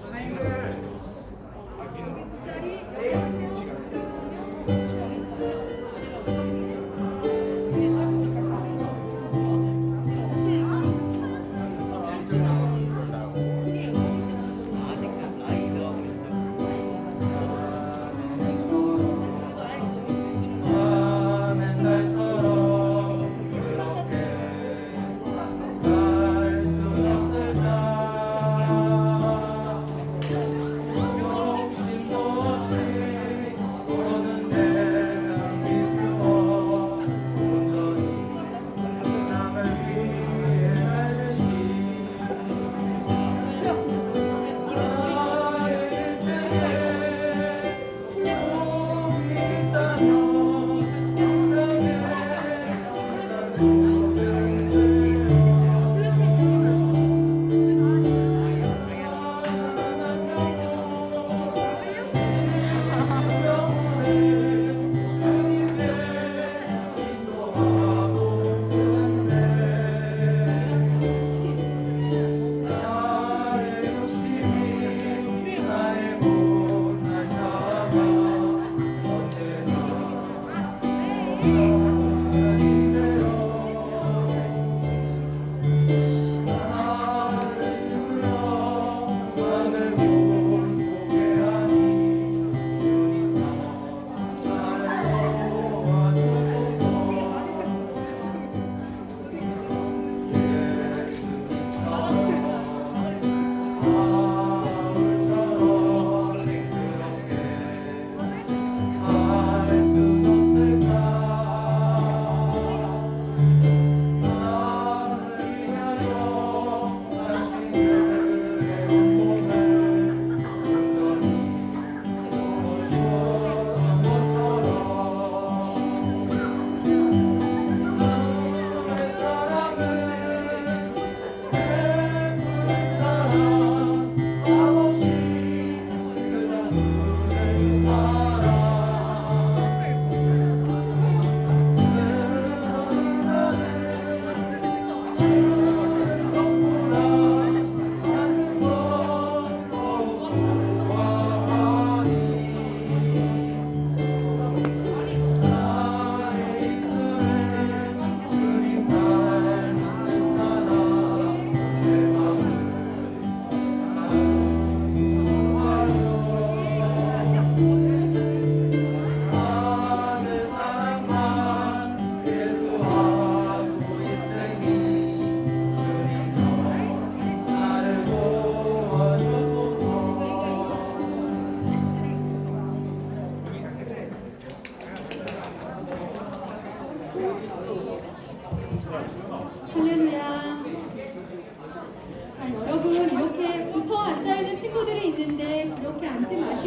선생님들 여기 두 자리 열어주세요.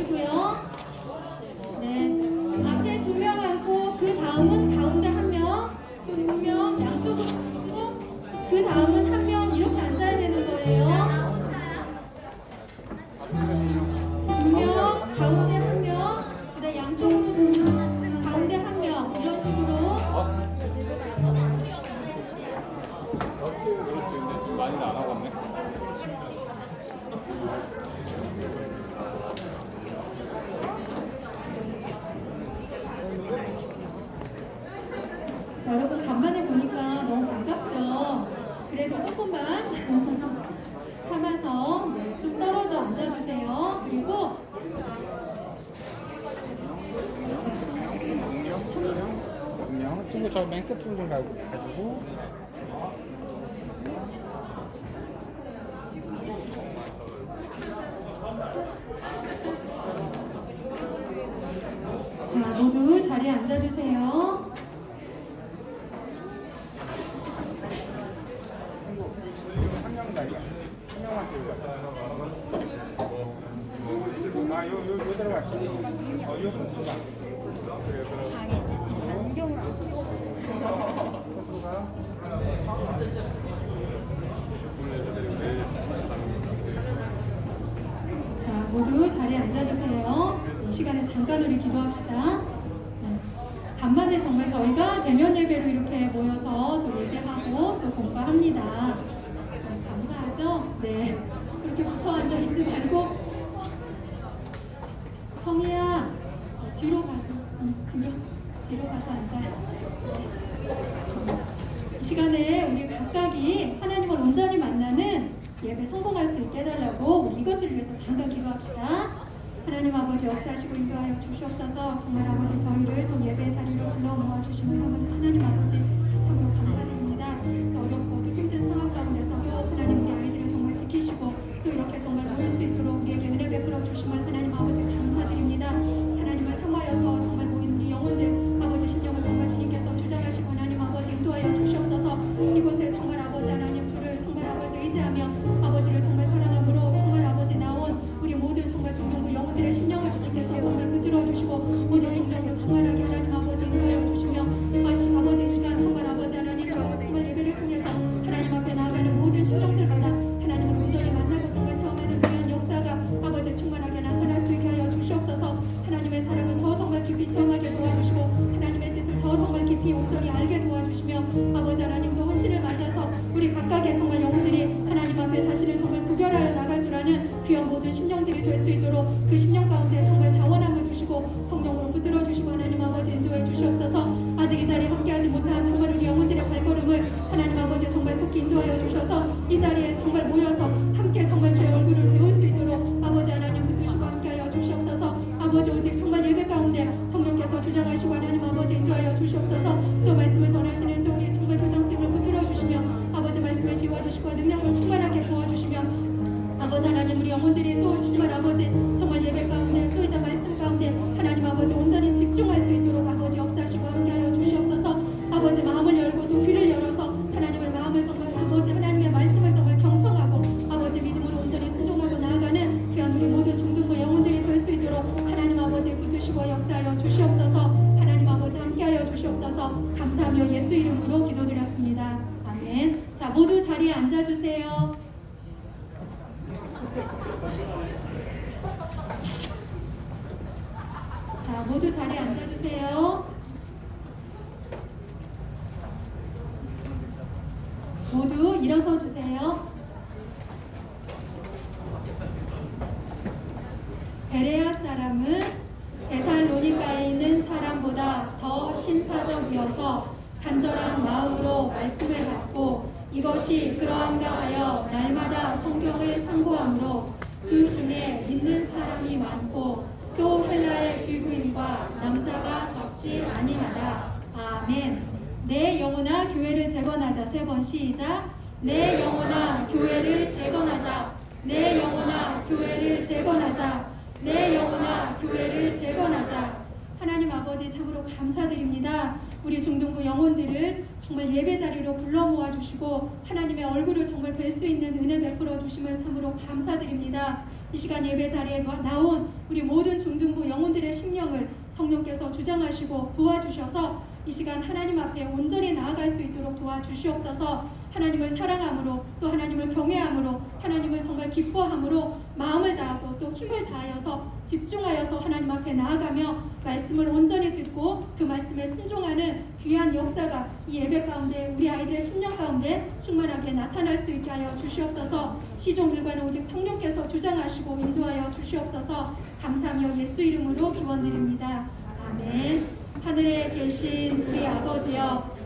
주시고요. 네. 앞에 두 명하고 그 다음은 가운데 한 명, 그 또두 명 양쪽으로 그 다음은 저 맨 끝으로 좀 가고 가지고 시간에 잠깐 우리 기도합시다. 네. 간만에 정말 저희가 대면 예배로 이렇게 모여서 또 예배하고 또 공부합니다. 깊이 온전히 알게 도와주시며 아버지 하나님도 헌신을 맞아서 우리 각각의 정말 영혼들이 하나님 앞에 자신을 정말 구별하여 나갈 줄 아는 귀한 모든 심령들이 될 수 있도록 그 심령 가운데 정말 자원함을 주시고 성령으로 붙들어 주시고 하나님 아버지 인도해 주시옵소서. 아직 이 자리에 함께하지 못한 정말 우리 영혼들의 발걸음을 하나님 아버지 정말 속히 인도하여 주셔서 이 자리에 베레아 사람은 데살로니가에 있는 사람보다 더 신사적이어서 간절한 마음으로 말씀을 받고 이것이 그러한가 하여 날마다 성경을 상고함으로 그 중에 믿는 사람이 많고 또 헬라의 귀부인과 남자가 적지 아니하다. 아멘. 내 영혼아 교회를 재건하자 세 번 시작. 내 영혼아 교회를 재건하자. 내 영혼아 교회를 재건하자. 내 영혼아 교회를 재건하자. 하나님 아버지 참으로 감사드립니다. 우리 중등부 영혼들을 정말 예배 자리로 불러 모아 주시고 하나님의 얼굴을 정말 뵐 수 있는 은혜 베풀어 주심을 참으로 감사드립니다. 이 시간 예배 자리에 나온 우리 모든 중등부 영혼들의 심령을 성령께서 주장하시고 도와주셔서 이 시간 하나님 앞에 온전히 나아갈 수 있도록 도와주시옵소서 하나님을 사랑함으로 또 하나님을 경외함으로 하나님을 정말 기뻐함으로 마음을 다하고 또 힘을 다하여서 집중하여서 하나님 앞에 나아가며 말씀을 온전히 듣고 그 말씀에 순종하는 귀한 역사가 이 예배 가운데 우리 아이들의 심령 가운데 충만하게 나타날 수 있게 하여 주시옵소서. 시종 일관은 오직 성령께서 주장하시고 인도하여 주시옵소서. 감사하며 예수 이름으로 기원드립니다. 아멘. 하늘에 계신 우리 아버지여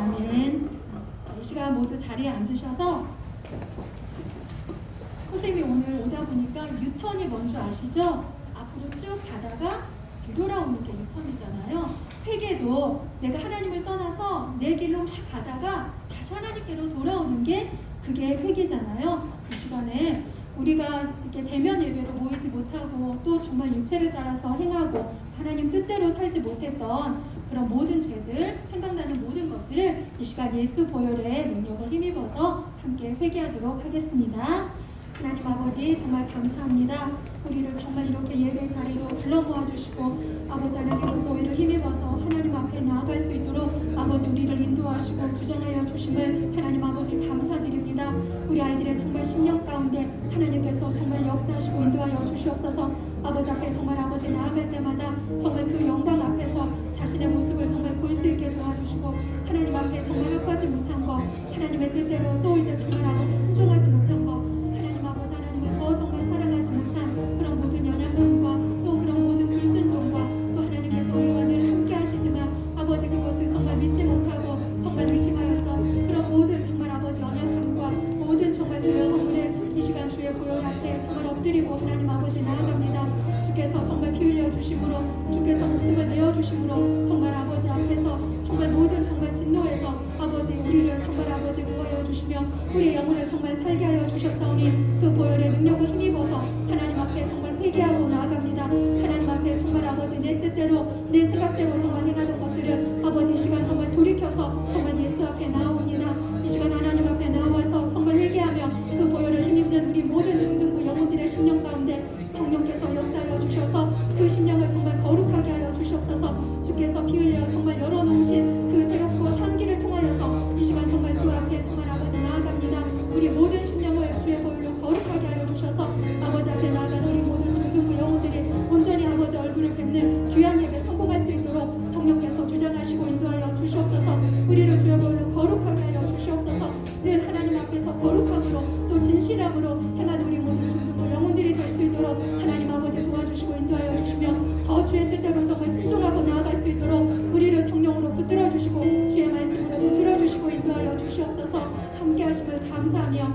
아멘. 자, 이 시간 모두 자리에 앉으셔서 선생님이 오늘 오다 보니까 유턴이 뭔지 아시죠? 앞으로 쭉 가다가 뒤돌아오는 게 유턴이잖아요. 회개도 내가 하나님을 떠나서 내 길로 막 가다가 다시 하나님께로 돌아오는 게 그게 회개잖아요. 이 시간에 우리가 이렇게 대면 예배로 모이지 못하고 또 정말 육체를 따라서 행하고 하나님 뜻대로 살지 못했던 그런 모든 죄들 생각나는 모든 것들을 이 시간 예수 보혈의 능력을 힘입어서 함께 회개하도록 하겠습니다. 하나님 아버지 정말 감사합니다. 우리를 정말 이렇게 예배 자리로 불러 모아 주시고 아버지 하나님 그 보혈을 힘입어서 하나님 앞에 나아갈 수 있도록 아버지 우리를 인도하시고 주장하여 주심을 하나님 아버지 감사드립니다. 우리 아이들의 정말 심령 가운데 하나님께서 정말 역사하시고 인도하여 주시옵소서. 아버지 앞에 정말 아버지 나아갈 때마다 정말 그 영광 앞에서 자신의 모습을 정말 볼 수 있게 도와주시고 하나님 앞에 정말 합하지 못한 거 하나님의 뜻대로 또 이제 정말 아버지 순종하지 내 생각대로 정말 행하던 것들을 아버지 이 시간 정말 돌이켜서 정말 예수 앞에 나옵 yang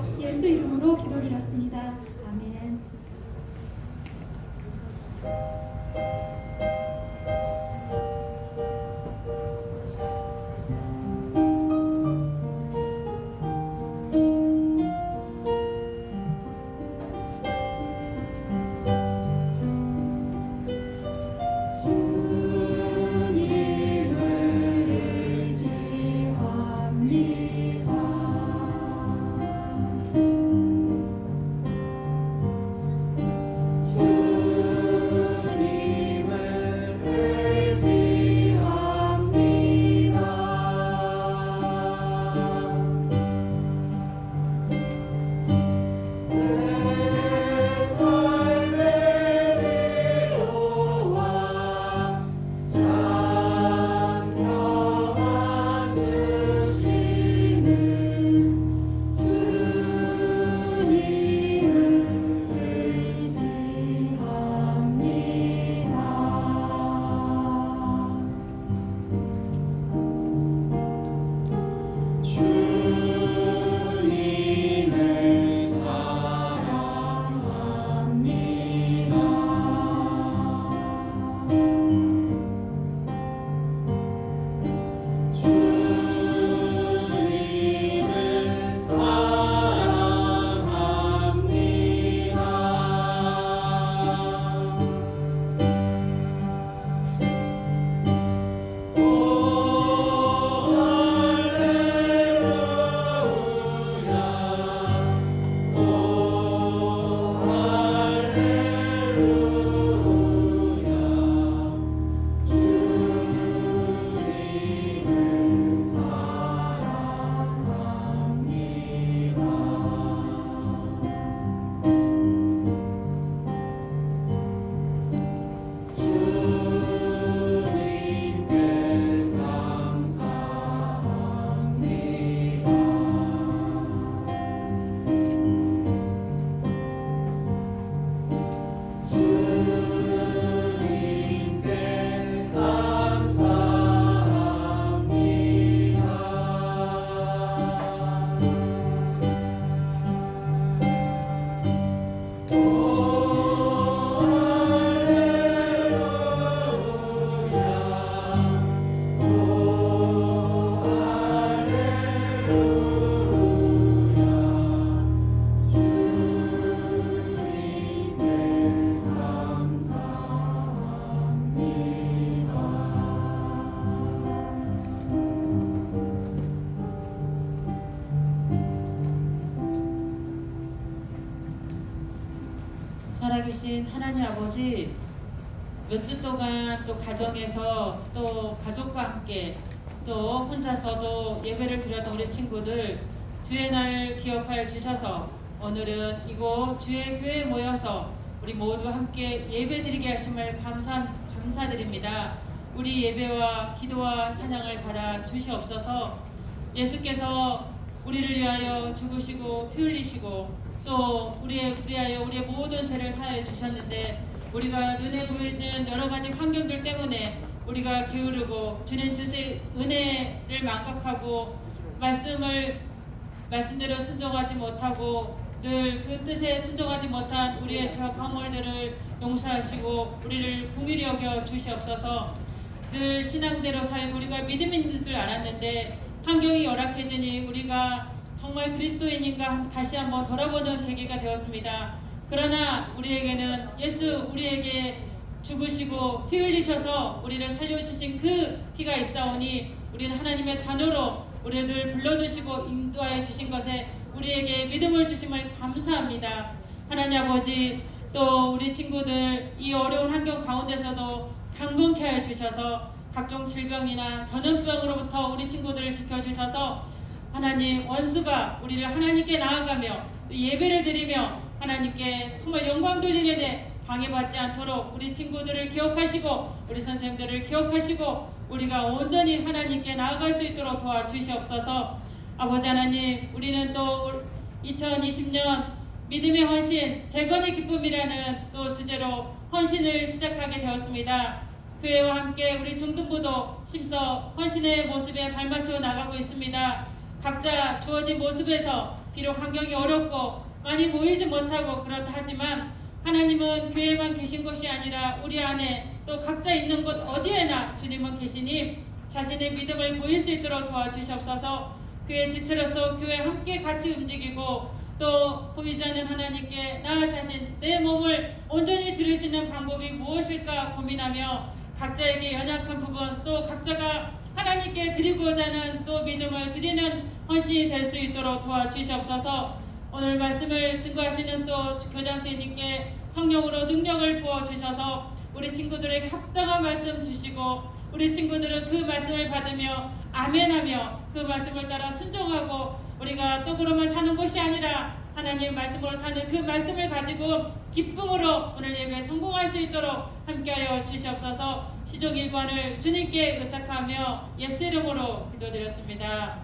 우리 모두 함께 예배 드리게 하심을 감사, 감사드립니다. 우리 예배와 기도와 찬양을 받아 주시옵소서 예수께서 우리를 위하여 죽으시고 피 흘리시고 또 우리의 위하여 우리의 모든 죄를 사해 주셨는데 우리가 눈에 보이는 여러 가지 환경들 때문에 우리가 게으르고 주님 주의 은혜를 망각하고 말씀을 말씀대로 순종하지 못하고 늘 그 뜻에 순종하지 못한 우리의 죄와 강물들을 용서하시고 우리를 궁일히 여겨 주시옵소서 늘 신앙대로 살고 우리가 믿음 있는 줄 알았는데 환경이 열악해지니 우리가 정말 그리스도인인가 다시 한번 돌아보는 계기가 되었습니다. 그러나 우리에게는 예수 우리에게 죽으시고 피 흘리셔서 우리를 살려주신 그 피가 있사오니 우리는 하나님의 자녀로 우리를 늘 불러주시고 인도하여 주신 것에 우리에게 믿음을 주심을 감사합니다. 하나님 아버지 또 우리 친구들 이 어려운 환경 가운데서도 강건케 하여 주셔서 각종 질병이나 전염병으로부터 우리 친구들을 지켜주셔서 하나님 원수가 우리를 하나님께 나아가며 예배를 드리며 하나님께 정말 영광 돌리는데 방해받지 않도록 우리 친구들을 기억하시고 우리 선생들을 기억하시고 우리가 온전히 하나님께 나아갈 수 있도록 도와주시옵소서 아버지 하나님 우리는 또 2020년 믿음의 헌신 재건의 기쁨이라는 또 주제로 헌신을 시작하게 되었습니다. 교회와 함께 우리 중등부도 심서 헌신의 모습에 발맞춰 나가고 있습니다. 각자 주어진 모습에서 비록 환경이 어렵고 많이 모이지 못하고 그렇다 하지만 하나님은 교회만 계신 것이 아니라 우리 안에 또 각자 있는 곳 어디에나 주님은 계시니 자신의 믿음을 보일 수 있도록 도와주시옵소서 교회 지체로서 교회 함께 같이 움직이고 또 보이지 않는 하나님께 나 자신 내 몸을 온전히 있는 방법이 무엇일까 고민하며 각자에게 연약한 부분 또 각자가 하나님께 드리고자 하는 또 믿음을 드리는 헌신이 될 수 있도록 도와주시옵소서. 오늘 말씀을 증거하시는 또 교장 선생님께 성령으로 능력을 부어주셔서 우리 친구들에게 합당한 말씀 주시고 우리 친구들은 그 말씀을 받으며 아멘하며 그 말씀을 따라 순종하고 우리가 떡으로만 사는 것이 아니라 하나님 말씀으로 사는 그 말씀을 가지고 기쁨으로 오늘 예배 성공할 수 있도록 함께하여 주시옵소서 시종 일관을 주님께 의탁하며 예수 이름으로 기도드렸습니다.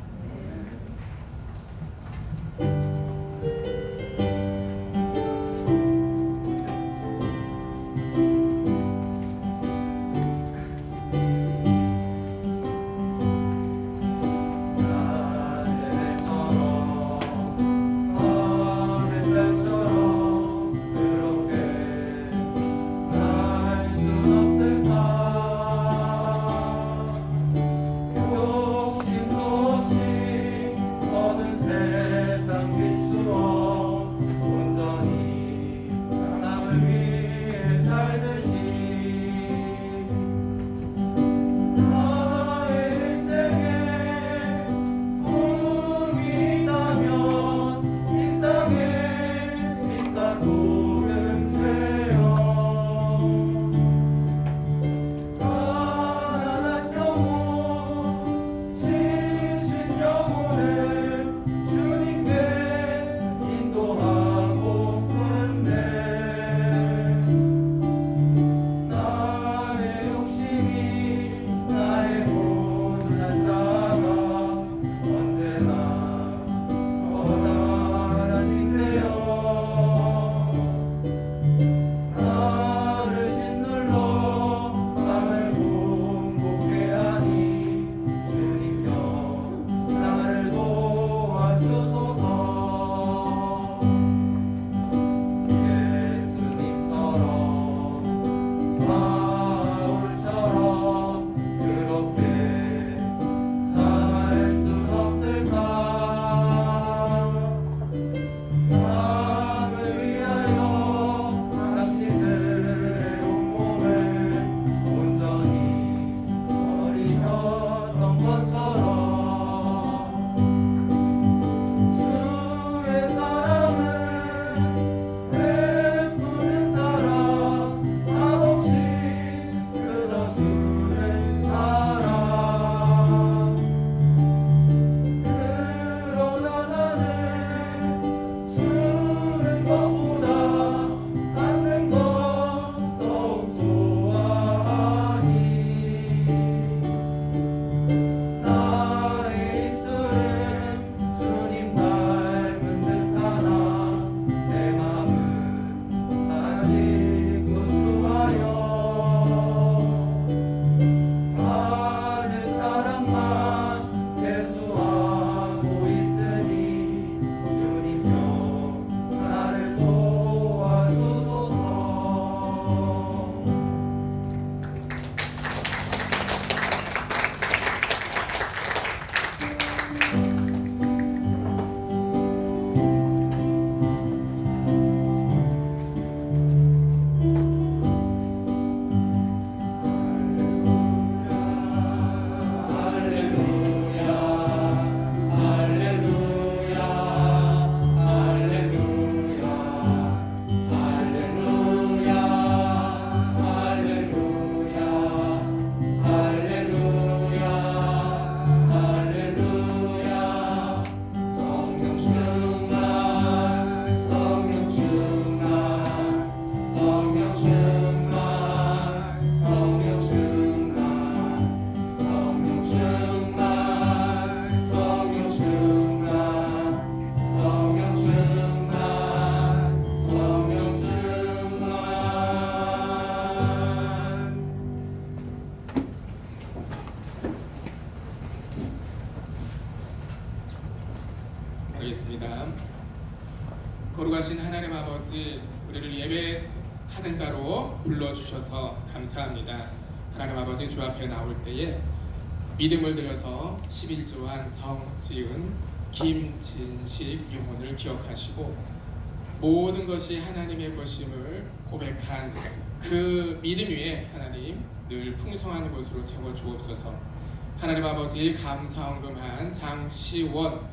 주 앞에 나올 때에 믿음을 들여서 11조한 정지은 김진식 영혼을 기억하시고 모든 것이 하나님의 것임을 고백한 그 믿음 위에 하나님 늘 풍성한 곳으로 채워 주옵소서. 하나님 아버지 감사언금한 장시원